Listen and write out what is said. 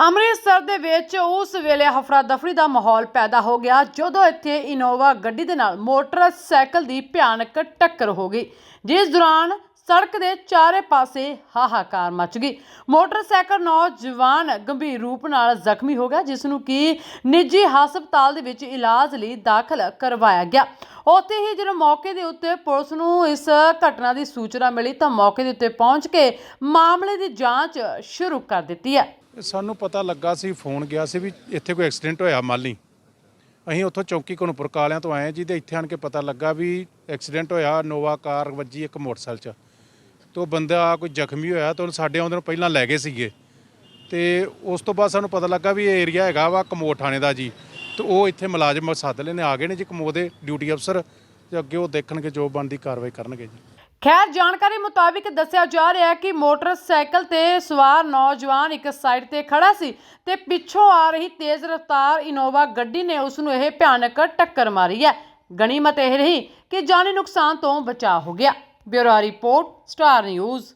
ਅੰਮ੍ਰਿਤਸਰ ਦੇ ਵਿੱਚ ਉਸ ਵੇਲੇ ਹਫਰਾ ਦਫੜੀ ਦਾ ਮਾਹੌਲ ਪੈਦਾ ਹੋ ਗਿਆ, ਜਦੋਂ ਇੱਥੇ ਇਨੋਵਾ ਗੱਡੀ ਦੇ ਨਾਲ ਮੋਟਰਸਾਈਕਲ ਦੀ ਭਿਆਨਕ ਟੱਕਰ ਹੋ ਗਈ, ਜਿਸ ਦੌਰਾਨ ਸੜਕ ਦੇ ਚਾਰੇ ਪਾਸੇ ਹਾਹਾਕਾਰ ਮਚ ਗਈ। ਮੋਟਰਸਾਈਕਲ ਨੌਜਵਾਨ ਗੰਭੀਰ ਰੂਪ ਨਾਲ ਜ਼ਖਮੀ ਹੋ ਗਿਆ, ਜਿਸ ਨੂੰ ਕਿ ਨਿੱਜੀ ਹਸਪਤਾਲ ਦੇ ਵਿੱਚ ਇਲਾਜ ਲਈ ਦਾਖਲ ਕਰਵਾਇਆ ਗਿਆ। ਉੱਥੇ ਹੀ ਜਦੋਂ ਮੌਕੇ ਦੇ ਉੱਤੇ ਪੁਲਿਸ ਨੂੰ ਇਸ ਘਟਨਾ ਦੀ ਸੂਚਨਾ ਮਿਲੀ, ਤਾਂ ਮੌਕੇ ਦੇ ਉੱਤੇ ਪਹੁੰਚ ਕੇ ਮਾਮਲੇ ਦੀ ਜਾਂਚ ਸ਼ੁਰੂ ਕਰ ਦਿੱਤੀ ਹੈ। ਸਾਨੂੰ ਪਤਾ ਲੱਗਾ ਸੀ, ਫੋਨ ਗਿਆ ਸੀ ਵੀ ਇੱਥੇ ਕੋਈ ਐਕਸੀਡੈਂਟ ਹੋਇਆ ਮਾਲੀ। ਅਸੀਂ ਉੱਥੋਂ ਚੌਂਕੀ ਕੋਨਪੁਰ ਕਾਲਿਆਂ ਤੋਂ ਆਏ ਜੀ ਤੇ ਇੱਥੇ ਆਣ ਕੇ ਪਤਾ ਲੱਗਾ ਵੀ ਐਕਸੀਡੈਂਟ ਹੋਇਆ ਨੋਵਾ ਕਾਰ ਵੱਜੀ ਇੱਕ ਮੋਟਰਸਾਈਕਲ 'ਚ। ਤੇ ਉਹ ਬੰਦਾ ਕੋਈ ਜ਼ਖਮੀ ਹੋਇਆ ਤਾਂ ਉਹਨੂੰ ਸਾਡੇ ਆਉਂਦੇ ਨੂੰ ਪਹਿਲਾਂ ਲੈ ਗਏ ਸੀਗੇ। ਤੇ ਉਸ ਤੋਂ ਬਾਅਦ ਸਾਨੂੰ ਪਤਾ ਲੱਗਾ ਵੀ ਇਹ ਏਰੀਆ ਹੈਗਾ ਵਾ ਕਮੋਡ ਥਾਣੇ ਦਾ ਜੀ। ਤੇ ਉਹ ਇੱਥੇ ਮੁਲਾਜ਼ਮ ਸੱਦ ਲੈਣੇ ਆ ਗਏ ਨੇ ਜੀ ਕਮੋ ਦੇ ਡਿਊਟੀ ਅਫਸਰ। ਤੇ ਅੱਗੇ ਉਹ ਦੇਖਣਗੇ ਜੋ ਬਣਦੀ ਕਾਰਵਾਈ ਕਰਨਗੇ ਜੀ। ਖੈਰ, ਜਾਣਕਾਰੀ ਮੁਤਾਬਿਕ ਦੱਸਿਆ ਜਾ ਰਿਹਾ ਹੈ ਕਿ ਮੋਟਰਸਾਈਕਲ ਤੇ ਸਵਾਰ ਨੌਜਵਾਨ ਇੱਕ ਸਾਈਡ ਤੇ ਖੜਾ ਸੀ ਤੇ ਪਿੱਛੋਂ ਆ ਰਹੀ ਤੇਜ਼ ਰਫ਼ਤਾਰ ਇਨੋਵਾ ਗੱਡੀ ਨੇ ਉਸ ਨੂੰ ਇਹ ਭਿਆਨਕ ਟੱਕਰ ਮਾਰੀ ਹੈ। ਗਣੀਮਤ ਇਹ ਰਹੀ ਕਿ ਜਾਨੀ ਨੁਕਸਾਨ ਤੋਂ ਬਚਾਅ ਹੋ ਗਿਆ। Bureau report, star news.